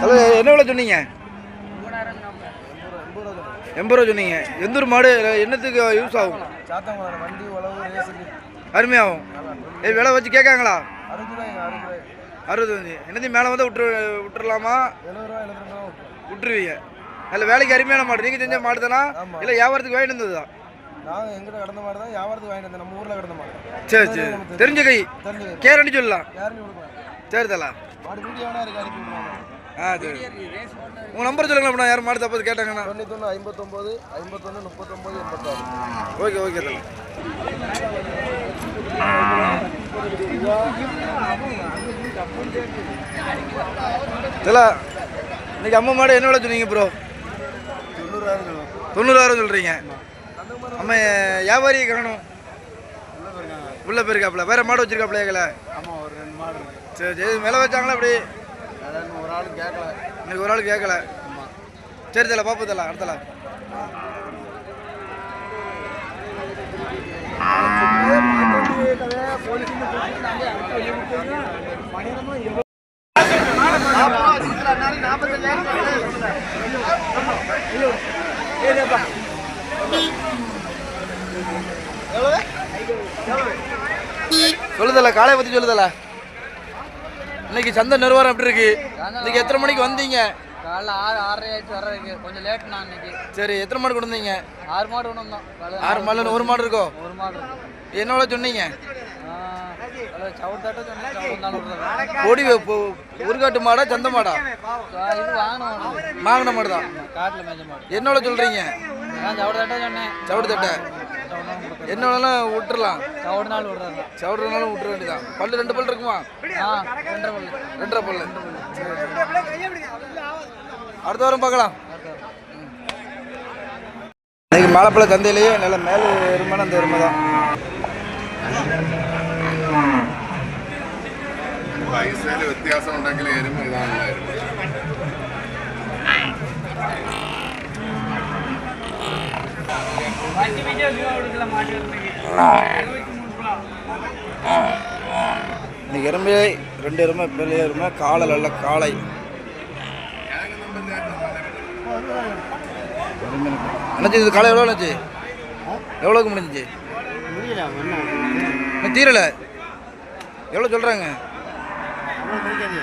Hello என்ன விலை சொன்னீங்க? எண்பது ரூபா சொன்னீங்க. எந்த ஒரு மாடு? என்னத்துக்கு யூஸ் ஆகும்? அருமையாகும். விலை வச்சு கேட்காங்களா? அறுபத்தஞ்சு என்னத்தையும் மேலே வந்து விட்டுரு விட்டுறலாமா? விட்டுருவீங்க. அதில் வேலைக்கு அருமையான மாடு. நீங்கள் செஞ்ச மாடு தானா. இல்லை வியாபாரத்துக்கு வாங்கிட்டு வந்ததா? நாங்கள் எங்கிட்ட கடந்த தான் வியாபாரத்துக்கு வாங்கிட்டு வந்தோம் நம்ம ஊரில் கடந்த மாதிரி சரி சரி. தெரிஞ்ச கை. கேரண்டி சொல்லலாம். சரி தலா. மாடு ஆ சரி. உங்கள் நம்பர் சொல்லுங்களேன் யார் மாடு தப்பது கேட்டாங்கண்ணா தொண்ணூத்தொன்று ஐம்பத்தொம்போது ஐம்பத்தொன்று முப்பத்தொம்போது எண்பத்தாறு. ஓகே ஓகே தலா. தலா இன்னைக்கு அம்மா மாடு என்ன விலை சொன்னீங்க ப்ரோ தொண்ணூறாயிரம் தொண்ணூறாயிரம் சொல்கிறீங்க அம்மா வியாபாரியை காணும் உள்ள போயிருக்காப்புல. வேற மாடு வச்சிருக்காப்புல ஏகல ஆமாம் ஒரு ரெண்டு மாடு சரி. சரி மேலே வச்சாங்களா அப்படி? ஒரு ஆள் கேட்கல. இன்னைக்கு ஒரு ஆள் கேட்கல. சரி தல பாப்பு தல. சொல்லுதல காலையை பற்றி சொல்லுதல. இன்னைக்கு சந்தை நிர்வாகம் எப்படி இருக்கு? இன்னைக்கு எத்தனை மணிக்கு வந்தீங்க? காலைல ஆறு ஆறரை ஆயிடுச்சு வர்றதுக்கு. கொஞ்சம் லேட் நான் இன்னைக்கு. சரி எத்தனை மாடு கொண்டு வந்தீங்க? ஆறு மாடு ஒன்று வந்தோம். ஆறு மாடுல ஒரு மாடு இருக்கோ ஒரு மாடு. என்னோட சொன்னீங்க? பொடி உருகாட்டு மாடா சந்த மாடா. மாங்கின மாடு தான். என்னோட சொல்றீங்க? நான் சவுடு தட்ட சொன்னேன். சவுடு தட்டை. என்னோடலாம் விட்டுறலாம். சவுடு நாள் சவுடுனாலும் விட்டுற வேண்டியதான் பல்லு ரெண்டு பல்லு இருக்குமா? ஆ ரெண்டரை பல்லு. ரெண்டரை பல்லு. அடுத்த வாரம் பார்க்கலாம். இன்னைக்கு மாலப்பழ சந்தையிலேயே நல்ல மேலே எருமையான அந்த எருமை தான் വ്യത്യാസം ഉണ്ടെങ്കിൽ എരുമ ഇതാണല്ലോ എരുമ இன்னைக்கு எருமை ரெண்டு எருமை பெரிய எருமை காலை நல்ல காளை என்னச்சு இது காலை எவ்வளோ இருந்துச்சு எவ்வளோக்கு முடிஞ்சிச்சு இன்னும் தீரலை எவ்வளோ சொல்கிறாங்க Muy pequeño.